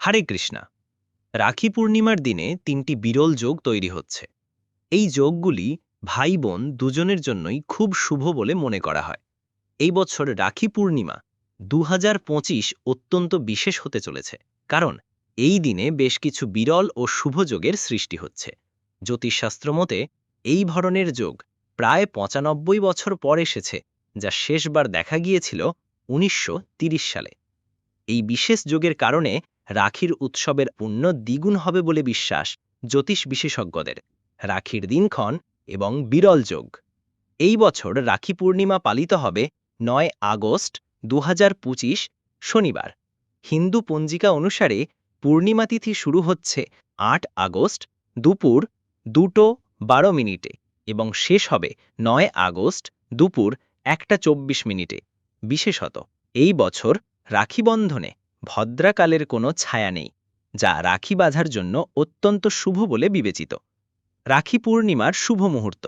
হরে কৃষ্ণা, রাখি পূর্ণিমার দিনে তিনটি বিরল যোগ তৈরি হচ্ছে। এই যোগগুলি ভাই বোন দুজনের জন্যই খুব শুভ বলে মনে করা হয়। এই বছর রাখি পূর্ণিমা দু হাজার পঁচিশ অত্যন্ত বিশেষ হতে চলেছে, কারণ এই দিনে বেশ কিছু বিরল ও শুভ যোগের সৃষ্টি হচ্ছে। জ্যোতিষশাস্ত্র মতে, এই ধরনের যোগ প্রায় পঁচানব্বই বছর পর এসেছে, যা শেষবার দেখা গিয়েছিল উনিশশো সালে। এই বিশেষ যোগের কারণে রাখির উৎসবের পুণ্য দ্বিগুণ হবে বলে বিশ্বাস জ্যোতিষ বিশেষজ্ঞদের। রাখির দিনক্ষণ এবং বিরল যোগ। এই বছর রাখি পূর্ণিমা পালিত হবে নয় আগস্ট দু হাজার পঁচিশ শনিবার। হিন্দু পঞ্জিকা অনুসারে পূর্ণিমা তিথি শুরু হচ্ছে আট আগস্ট দুপুর দুটো বারো মিনিটে এবং শেষ হবে নয় আগস্ট দুপুর একটা চব্বিশ মিনিটে। বিশেষত এই বছর রাখি বন্ধনে ভদ্রাকালের কোনো ছায়া নেই, যা রাখি বাঁধার জন্য অত্যন্ত শুভ বলে বিবেচিত। রাখি পূর্ণিমার শুভ মুহূর্ত।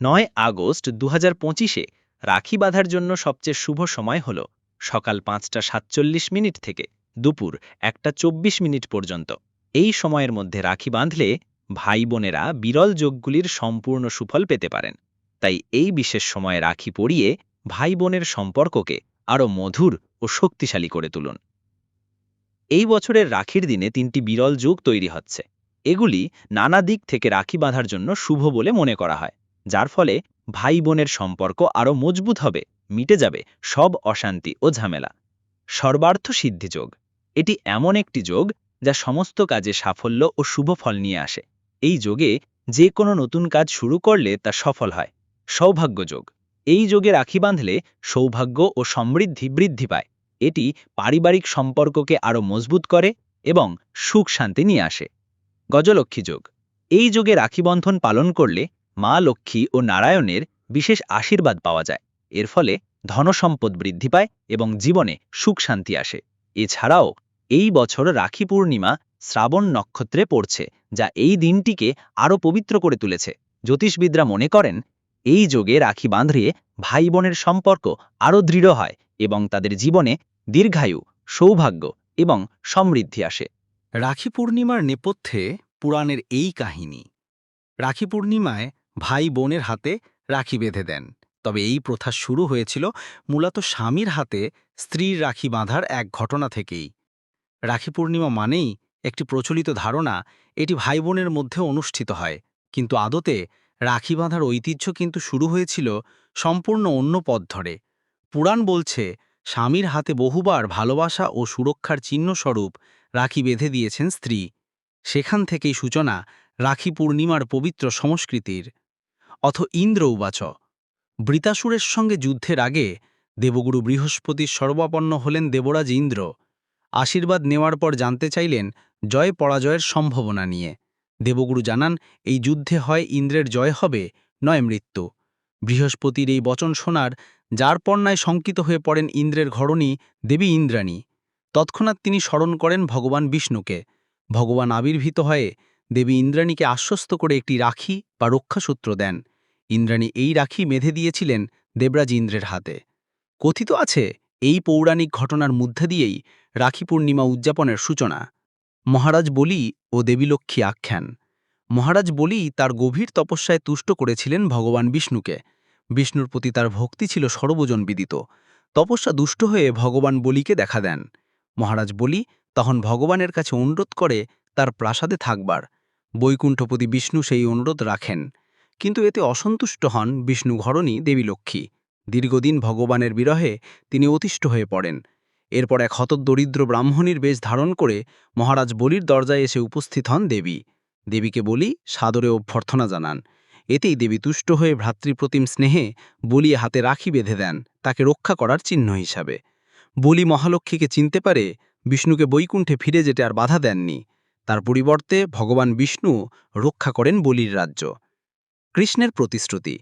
নয় আগস্ট দু পঁচিশে রাখি বাঁধার জন্য সবচেয়ে শুভ সময় হল সকাল পাঁচটা সাতচল্লিশ মিনিট থেকে দুপুর একটা চব্বিশ মিনিট পর্যন্ত। এই সময়ের মধ্যে রাখি বাঁধলে ভাই বোনেরা বিরল যোগগুলির সম্পূর্ণ সুফল পেতে পারেন। তাই এই বিশেষ সময়ে রাখি পরিয়ে ভাই বোনের সম্পর্ককে আরও মধুর ও শক্তিশালী করে তুলুন। এই বছরের রাখির দিনে তিনটি বিরল যুগ তৈরি হচ্ছে। এগুলি নানা দিক থেকে রাখি বাঁধার জন্য শুভ বলে মনে করা হয়, যার ফলে ভাই বোনের সম্পর্ক আরও মজবুত হবে, মিটে যাবে সব অশান্তি ও ঝামেলা। সর্বার্থ সিদ্ধি যোগ। এটি এমন একটি যোগ যা সমস্ত কাজে সাফল্য ও শুভ ফল নিয়ে আসে। এই যোগে যে কোনো নতুন কাজ শুরু করলে তা সফল হয়। সৌভাগ্য যোগ। এই যোগে রাখি বাঁধলে সৌভাগ্য ও সমৃদ্ধি বৃদ্ধি পায়। এটি পারিবারিক সম্পর্ককে আরও মজবুত করে এবং সুখ শান্তি নিয়ে আসে। গজলক্ষ্মী যোগ। এই যোগে রাখিবন্ধন পালন করলে মা লক্ষ্মী ও নারায়ণের বিশেষ আশীর্বাদ পাওয়া যায়। এর ফলে ধনসম্পদ বৃদ্ধি পায় এবং জীবনে সুখ শান্তি আসে। এছাড়াও এই বছর রাখি পূর্ণিমা শ্রাবণ নক্ষত্রে পড়ছে, যা এই দিনটিকে আরও পবিত্র করে তুলেছে। জ্যোতিষবিদরা মনে করেন এই যোগে রাখি বাঁধলে ভাই বোনের সম্পর্ক আরও দৃঢ় হয় এবং তাদের জীবনে দীর্ঘায়ু, সৌভাগ্য এবং সমৃদ্ধি আসে। রাখি পূর্ণিমার নেপথ্যে পুরাণের এই কাহিনী। রাখি পূর্ণিমায় ভাই বোনের হাতে রাখি বেঁধে দেন। তবে এই প্রথা শুরু হয়েছিল মূলত স্বামীর হাতে স্ত্রীর রাখি বাঁধার এক ঘটনা থেকেই। রাখি পূর্ণিমা মানেই একটি প্রচলিত ধারণা, এটি ভাই বোনের মধ্যে অনুষ্ঠিত হয়। কিন্তু আদতে রাখি বাঁধার ঐতিহ্য কিন্তু শুরু হয়েছিল সম্পূর্ণ অন্য পথ ধরে। পুরাণ বলছে, স্বামীর হাতে বহুবার ভালোবাসা ও সুরক্ষার চিহ্নস্বরূপ রাখি বেঁধে দিয়েছেন স্ত্রী। সেখান থেকেই সূচনা রাখি পূর্ণিমার পবিত্র সংস্কৃতির। অথ ইন্দ্র উবাচ, বৃতাসুরের সঙ্গে যুদ্ধের আগে দেবগুরু বৃহস্পতির সর্বাপন্ন হলেন দেবরাজ ইন্দ্র। আশীর্বাদ নেওয়ার পর জানতে চাইলেন জয় পরাজয়ের সম্ভাবনা নিয়ে। দেবগুরু জানান, এই যুদ্ধে হয় ইন্দ্রের জয় হবে, নয় মৃত্যু। বৃহস্পতির এই বচন শোনার, যার পণ্যায় শঙ্কিত হয়ে পড়েন ইন্দ্রের ঘরণী, দেবী ইন্দ্রাণী। তৎক্ষণাৎ তিনি স্মরণ করেন ভগবান বিষ্ণুকে। ভগবান আবির্ভূত হয়ে দেবী ইন্দ্রাণীকে আশ্বস্ত করে একটি রাখি বা রক্ষাসূত্র দেন। ইন্দ্রাণী এই রাখি মেধে দিয়েছিলেন দেবরাজ ইন্দ্রের হাতে। কথিত আছে, এই পৌরাণিক ঘটনার মধ্যে দিয়েই রাখি পূর্ণিমা উদযাপনের সূচনা। মহারাজ বলি ও দেবীলক্ষ্মী আখ্যান। মহারাজ বলি তার গভীর তপস্যায় তুষ্ট করেছিলেন ভগবান বিষ্ণুকে। বিষ্ণুর প্রতি তার ভক্তি ছিল সর্বজন বিদিত। তপস্যা দুষ্ট হয়ে ভগবান বলিকে দেখা দেন। মহারাজ বলি, তখন ভগবানের কাছে অনুরোধ করে তার প্রাসাদে থাকবার। বৈকুণ্ঠপতি বিষ্ণু সেই অনুরোধ রাখেন। কিন্তু এতে অসন্তুষ্ট হন বিষ্ণু ঘরণী দেবীলক্ষ্মী দীর্ঘদিন ভগবানের বিরহে তিনি অতিষ্ঠ হয়ে পড়েন। এরপর এক হতদরিদ্র ব্রাহ্মণীর বেশ ধারণ করে মহারাজ বলির দরজায় এসে উপস্থিত হন দেবী। দেবীকে বলি সাদরে অভ্যর্থনা জানান। এতেই দেবী তুষ্ট হয়ে ভ্রাতৃপ্রতিম স্নেহে বলিয়ে হাতে রাখি বেঁধে দেন তাকে রক্ষা করার চিহ্ন হিসাবে। বলি মহালক্ষ্মীকে চিনতে পারে বিষ্ণুকে বৈকুণ্ঠে ফিরে যেতে আর বাধা দেননি। তার পরিবর্তে ভগবান বিষ্ণু রক্ষা করেন বলির রাজ্য। কৃষ্ণের প্রতিশ্রুতি।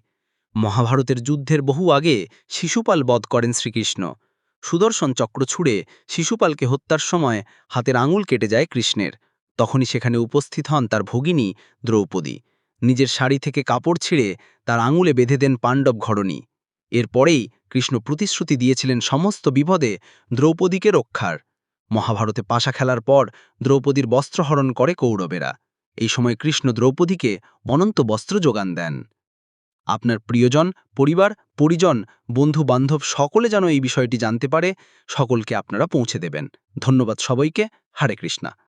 মহাভারতের যুদ্ধের বহু আগে শিশুপাল বধ করেন শ্রীকৃষ্ণ। সুদর্শন চক্র ছুড়ে শিশুপালকে হত্যার সময় হাতের আঙুল কেটে যায় কৃষ্ণের। তখনই সেখানে উপস্থিত হন তার ভগিনী দ্রৌপদী। নিজের শাড়ি থেকে কাপড় ছিঁড়ে তার আঙুলে বেঁধে দেন পাণ্ডব ঘরণী। এরপরেই কৃষ্ণ প্রতিশ্রুতি দিয়েছিলেন সমস্ত বিপদে দ্রৌপদীকে রক্ষার। মহাভারতে পাশা খেলার পর দ্রৌপদীর বস্ত্রহরণ করে কৌরবেরা। এই সময় কৃষ্ণ দ্রৌপদীকে অনন্ত বস্ত্র যোগান দেন। আপনার প্রিয়জন, পরিবার, পরিজন বন্ধু বান্ধব সকলে যেন এই বিষয়টি জানতে পারে, সকলকে আপনারা পৌঁছে দেবেন। ধন্যবাদ সবাইকে। হরে কৃষ্ণা।